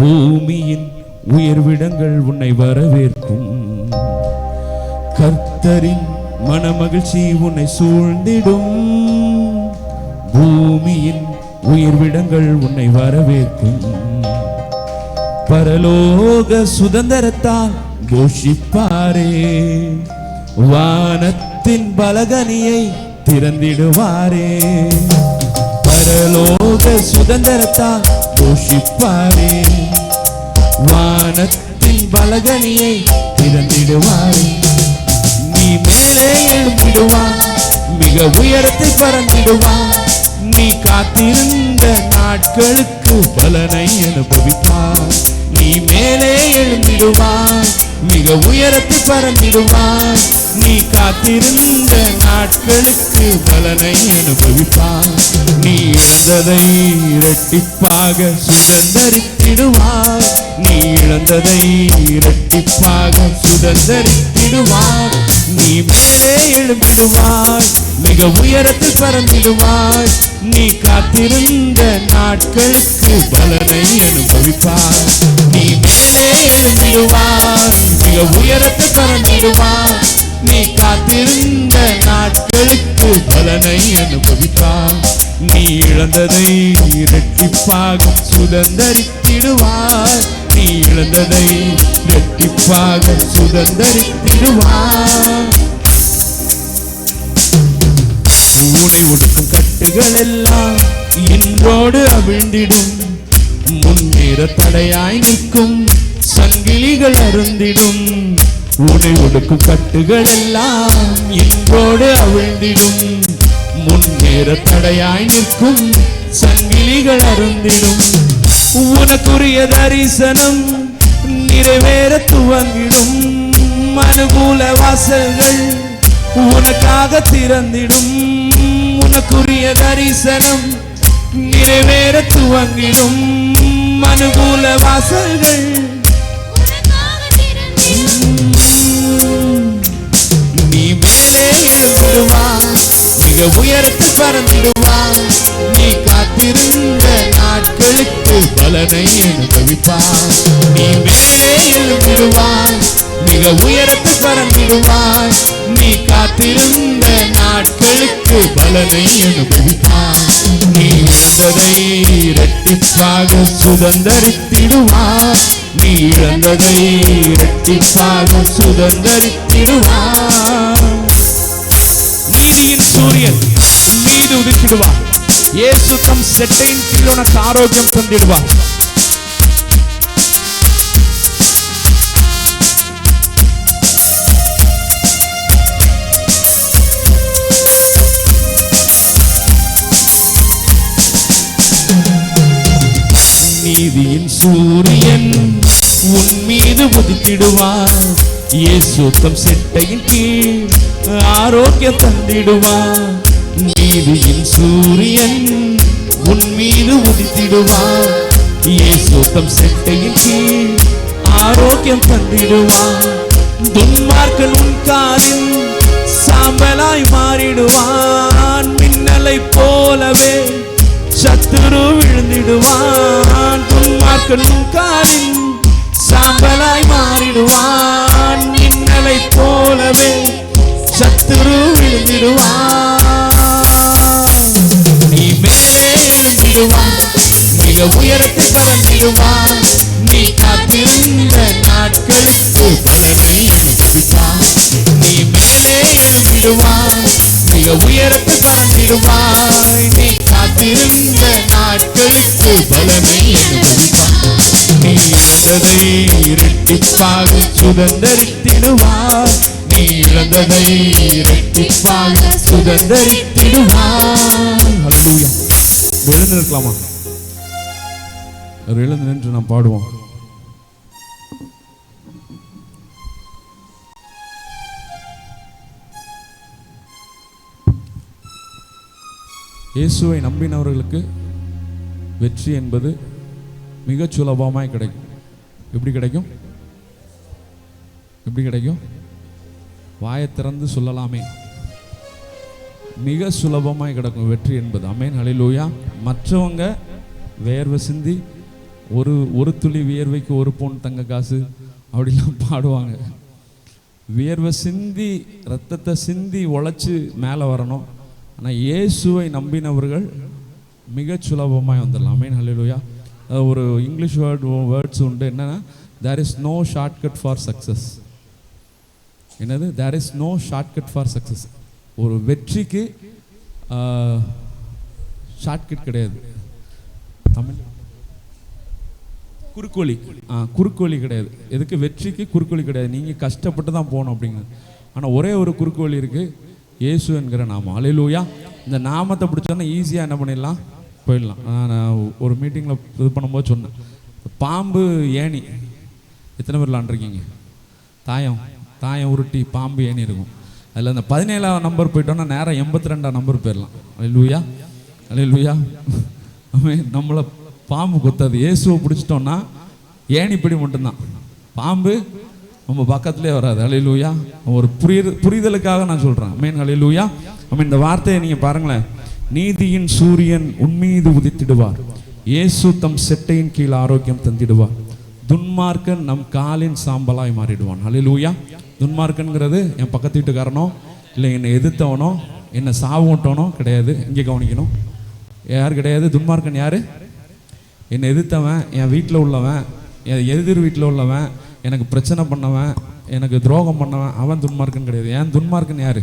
பூமியின் உயர்விடங்கள் உன்னை வரவேற்கும். கர்த்தரின் மனமகிழ்ச்சி உன்னை சூழ்ந்திடும். பூமியின் உயர்விடங்கள் உன்னை வரவேற்கும். பரலோக சுதந்திரத்தால் கோஷிப்பாரே வானத்தின் பலகனியை திறந்திடுவாரே. பரலோக சுதந்திரத்தால் போஷிப்பாரே வானத்தின் பலகனியை திறந்திடுவாரே நீ மேலே எழுந்திடுவான் மிக உயரத்தை பறந்திடுவான் நீ காத்திருந்த நாட்களுக்கு பலனை அனுபவிப்பான் நீ மேலே எழும்பிடுவான் மிக உயரத்து பறந்திடுவான் நீ காத்திருந்த நாட்களுக்கு பலனை அனுபவிப்பான் நீ இழந்ததை இரட்டிப்பாக சுதந்தரித்திடுவார் நீ இழந்ததை இரட்டிப்பாக சுதந்தரித்திடுவார் நீ மேலே எழும்பிடுவாய் மிக உயரத்தில் பறந்திடுவாய். நீ காத்திருந்த நாட்களுக்கு பலனை அனுபவிப்பாய். நீ மேலே எழும்பிடுவாய் மிக உயரத்து பறந்திடுவாய் நீ காத்திருந்த நாட்களுக்கு பலனை அனுபவிப்பாய் நீ இழந்ததை இரட்டிப்பாக சுதந்திரித்திடுவார் நீ இழந்ததை இரட்டிப்பாக சுதந்திரித்திடுவார் உனை ஒடுக்கும் கட்டுகள் எல்லாம் இன்றோடு அவிழ்ந்திடும். முன்னேற தடையாய் நிற்கும் சங்கிலிகள் அருந்திடும். உடை ஒடுக்கும் கட்டுகள் எல்லாம் இன்றோடு அவிழ்ந்திடும். முன்னேற தடையாய் நிற்கும் சங்கிலிகள் அருந்திடும். உனக்குரிய தரிசனம் நிறைவேற துவங்கிடும். அனுகூல வாசல்கள் உனக்காக திறந்திடும். உனக்குரிய தரிசனம் நிறைவேற துவங்கிடும். அனுகூல வாசல்கள். நீ மேலே எழுந்திடுவாய் மிக உயரத்தில் பறந்திடுவாய் நீ காத்திருந்த நாட்களுக்கு பலனை அனுபவிப்பாய் நீ மேலே எழுந்திடுவாய் மிக உயரத்து பறந்திடுவாய் நீ காத்திருந்த நாட்களுக்கு பலனை அனுபவிப்பாய். நீ இழந்ததை இரட்டிப்பாக சுதந்தரித்திடுவாய். நீ இழந்ததை இரட்டிப்பாக சுதந்தரித்திடுவாய். நீதியின் சூரியன் மீது உதித்திடுவார். இயேசு தம் செட்டையின் கீழ் உனக்கு ஆரோக்கியம் தந்திடுவார். நீதியின் சூரியன் உன் மீது உதித்திடுவார். இயேசு தம் செட்டையின் கீழ் ஆரோக்கியம் தந்திடுவார். நீதியின் சூரியன் உன் மீது உதித்திடுவார். இயேசு தம் செட்டையின் கீழ் ஆரோக்கியம் தந்திடுவார். துன்மார்க்கன் உன் காலில் சாம்பலாய் மாறிடுவான். மின்னலை போலவே சத்துரு விழுந்திடுவான். துன்மார்க்கன் உன் சாம்பலாய் மாறிடுவான். இன்னலை போலவே சத்துரு விழுந்திடுவான். நீ மேலே எழுந்திடுவான் மிக உயரத்தை பறந்திடுவான் நீ காத்திருந்த நாட்களுக்கு பலனை அனுபவிப்பான் நீ மேலே எழுந்திடுவான் மிக உயரத்தை பறந்திடுவாய் நீ காத்திருந்த நாட்களுக்கு பலனை இழந்ததை இரட்டிப்பாக சுதந்தரித்திடுவார் நீ இழந்ததை இரட்டிப்பாக சுதந்தரித்திடுவார் ஹalleluya. எழுந்து நிற்கலாமா? எழுந்து நின்று நாம் பாடுவோம். இயேசுவை நம்பினவர்களுக்கு வெற்றி என்பது மிகச் சுலபமாய் கிடைக்கும். எப்படி கிடைக்கும்? எப்படி கிடைக்கும்? வாயை திறந்து சொல்லலாமே. மிக சுலபமாக கிடக்கும் வெற்றி என்பது. அமேன் ஹலிலூயா மற்றவங்க வேர்வை சிந்தி ஒரு ஒரு துளி வியர்வைக்கு ஒரு பவுன் தங்க காசு அப்படிலாம் பாடுவாங்க. வியர்வை சிந்தி ரத்தத்தை சிந்தி உழைச்சி மேலே வரணும். ஆனால் இயேசுவை நம்பினவர்கள் மிக சுலபமாய் வந்துடலாம். அமேன் ஹலிலூயா ஒரு இங்கிலீஷ் வேர்டு வேர்ட்ஸ் உண்டு. என்னென்னா there is no shortcut for success என்னது? There is no shortcut for success ஒரு வெற்றிக்கு ஷார்ட்கட் கிடையாது. தமிழ்? குறுக்கோழி ஆ குறுக்கோழி கிடையாது. எதுக்கு? வெற்றிக்கு குறுக்கோழி கிடையாது. நீங்கள் கஷ்டப்பட்டு தான் போகணும் அப்படிங்கிறது ஆனால் ஒரே ஒரு குறுக்கோழி இருக்குது இயேசு என்கிற நாமம். அலையிலூயா இந்த நாமத்தை பிடிச்சோன்னா ஈஸியாக என்ன பண்ணிடலாம்? போயிடலாம். நான் நான் ஒரு மீட்டிங்கில் இது பண்ணும்போது சொன்னேன். பாம்பு ஏணி. எத்தனை பேர் விளாண்டுருக்கீங்க? தாயம். தாயம் உருட்டி பாம்பு ஏணி இருக்கும். அதில் அந்த பதினேழாம் நம்பர் போயிட்டோன்னா நேரம் எண்பத்தி ரெண்டாம் நம்பர் போயிடலாம் அலையிலூயா அலையிலூயா நம்மளை பாம்பு கொத்தாது. இயேசுவை பிடிச்சிட்டோம்னா ஏணிப்படி மட்டும்தான். பாம்பு நம்ம பக்கத்துலேயே வராது. அலையிலூயா ஒரு புரியுது புரிதலுக்காக நான் சொல்கிறேன் மீன் அலையிலூயா நம்ம இந்த வார்த்தையை நீங்கள் பாருங்களேன். நீதியின் சூரியன் உன்மீது உதித்திடுவார். இயேசு தம் செட்டையின் கீழ் ஆரோக்கியம் தந்திடுவார். துன்மார்க்கன் நம் காலின் சாம்பலாய் மாறிடுவான். அலிலூயா துன்மார்க்கன்கிறது என் பக்கத்து வீட்டுக்காரனோ இல்லை என்னை எதிர்த்தவனோ என்னை சாவோட்டவனோ கிடையாது. இங்கே கவனிக்கணும். யார் கிடையாது? துன்மார்க்கன் யார்? என்னை எதிர்த்தவன் என் வீட்டில் உள்ளவன் என் எதிர் வீட்டில் உள்ளவன் எனக்கு பிரச்சனை பண்ணவன் எனக்கு துரோகம் பண்ணவன் அவன் துன்மார்க்கன் கிடையாது. ஏன் துன்மார்க்கன் யார்?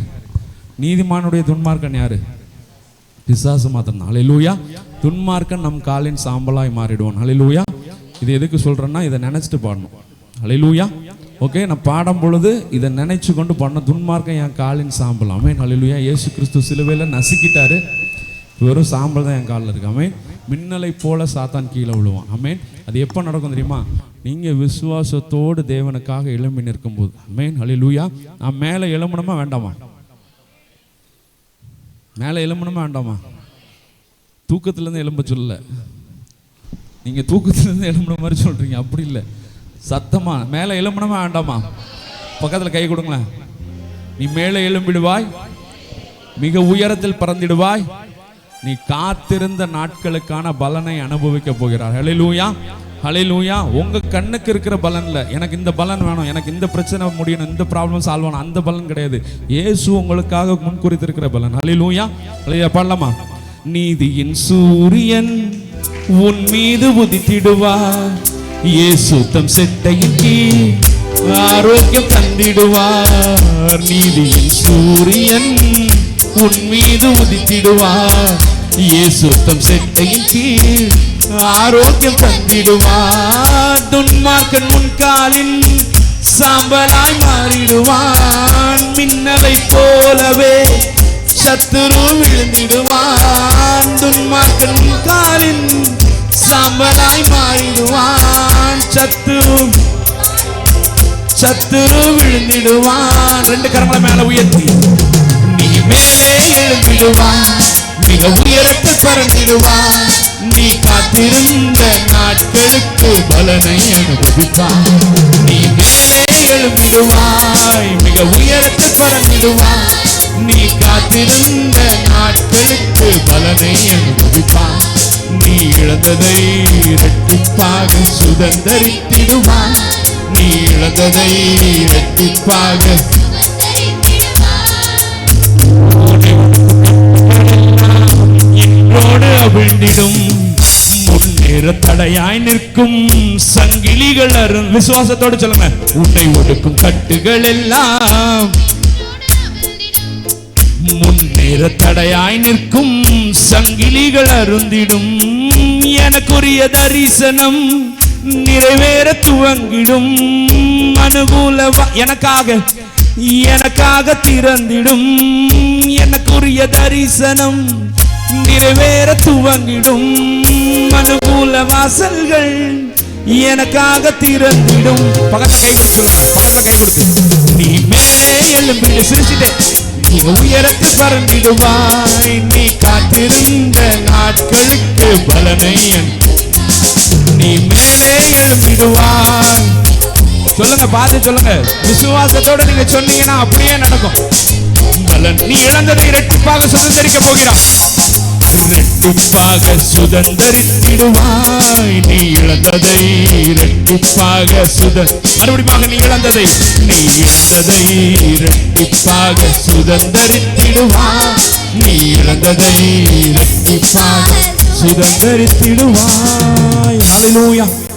நீதிமானுடைய துன்மார்க்கன் யார்? பிசாசு மாத்திரம் அலையிலூயா துன்மார்க்கன் நம் காலின் சாம்பலாய் மாறிடுவான். அலையிலூயா இது எதுக்கு சொல்கிறேன்னா இதை நினச்சிட்டு பாடணும். அலையிலூயா ஓகே நான் பாடும் பொழுது இதை நினைச்சு கொண்டு பண்ண துன்மார்க்கம் என் காலின் சாம்பல். அமேன் அலையிலூயா இயேசு கிறிஸ்து சிலுவையில் நசுக்கிட்டாரு. வெறும் சாம்பல் தான் என் காலில் இருக்கு. அமேன் மின்னலை போல சாத்தான் கீழே விழுவான். அமேன் அது எப்போ நடக்கும் தெரியுமா? நீங்கள் விசுவாசத்தோடு தேவனுக்காக எழும்பி நிற்கும்போது. அமேன் அலையிலூயா நான் மேலே எழும்பணுமா? வேண்டாமா? மேலே எழும்பணுமா வேண்டாமா? தூக்கத்துலேருந்து எழும்ப சொல்லல. நீங்கள் தூக்கத்துலேருந்து எழும்புன மாதிரி சொல்கிறீங்க அப்படி இல்லை. சத்தமாக மேலே எழும்பணுமா வேண்டாமா? பக்கத்தில் கை கொடுங்களேன். நீ மேலே எழும்பிடுவாய். மிக உயரத்தில் பறந்திடுவாய். நீ காத்திருந்த நாட்களுக்கான பலனை அனுபவிக்க போகிறார் ஹalleluya அலையிலூயா உங்கள் கண்ணுக்கு இருக்கிற பலனில் எனக்கு இந்த பலன் வேணும். எனக்கு இந்த பிரச்சனை முடியணும். இந்த ப்ராப்ளம் சால்வ் ஆகணும் அந்த பலன் கிடையாது. ஏசு உங்களுக்காக முன்குறித்திருக்கிற பலன். அலையிலூயா அலையா பாடலாமா? நீதியின் சூரியன் உன் மீது உதித்திடுவார். இயேசு தம் செட்டையின் கீழ் ஆரோக்கியம் தந்திடுவார் நீதியின் சூரியன் உன் மீது உதித்திடுவார். இயேசு தம் செட்டையின் கீழ் ஆரோக்கியம் தந்திடுவார் துன்மார்க்கன் முன்காலின் சாம்பலாய் மாறிடுவான். மின்னலை போலவே சத்துரு விழுந்திடுவான். துன்மார்க்கன் முன்காலின் சாம்பலாய் மாறிடுவான். சத்துரு சத்துரு விழுந்திடுவான். ரெண்டு கரங்களை மேல உயர்த்தி. நீ மேலே எழுந்திடுவான். மிக உயரத்தில் பறந்திடுவான். காத்திருந்த நாட்களுக்கு பலனை அனுபவிப்பான் நீ மேலே எழும்பிடுவாய் மிக உயரத்தில் பறந்திடுவாய். நீ காத்திருந்த நாட்களுக்கு பலனை அனுபவிப்பான் நீ இழந்ததை இரட்டிப்பாக சுதந்தரித்திடுவான் நீ இழந்ததை இரட்டிப்பாக இன்றோடு அவிழ்ந்திடும் தடையாய் நிற்கும் சங்கிலிகள் அருண் விசுவாசத்தோடு சொல்லுங்க. உன்னை ஒடுக்கும் கட்டுகள் எல்லாம் முன்னேற தடையாய் நிற்கும் சங்கிலிகள் அருந்திடும். எனக்குரிய தரிசனம் நிறைவேற துவங்கிடும். அனுகூல எனக்காக எனக்காக திறந்திடும். எனக்குரிய தரிசனம் நிறைவேற துவங்கிடும். அனுகூல வாசல்கள் எனக்காக திறந்திடும். பக்கத்தை கை கொடுத்து சொல்லுங்க. கை கொடுத்து. நீ மேலும் சிரிச்சிட்டே. நீ உயரத்து பறந்திடுவாய். நீ காத்திருந்த நாட்களுக்கு பலனை நீ மேலே எழும்பிடுவாய். சொல்லுங்க பார்த்து சொல்லுங்க. விசுவாசத்தோட நீங்க சொன்னீங்கன்னா அப்படியே நடக்கும். பலன் நீ இழந்ததை இரட்டிப்பாக சுதந்திரிக்க போகிறான் ரெட்டிப்பாக சுதந்தரித்திடுவாய். நீ இழந்ததை ரெட்டிப்பாக சுத மறுபடியும் நீ இழந்ததை. நீ இழந்ததை ரெட்டிப்பாக சுதந்தரித்திடுவாய். நீ இழந்ததை ரெட்டிப்பாக சுதந்தரித்திடுவாய். ஹalleluya.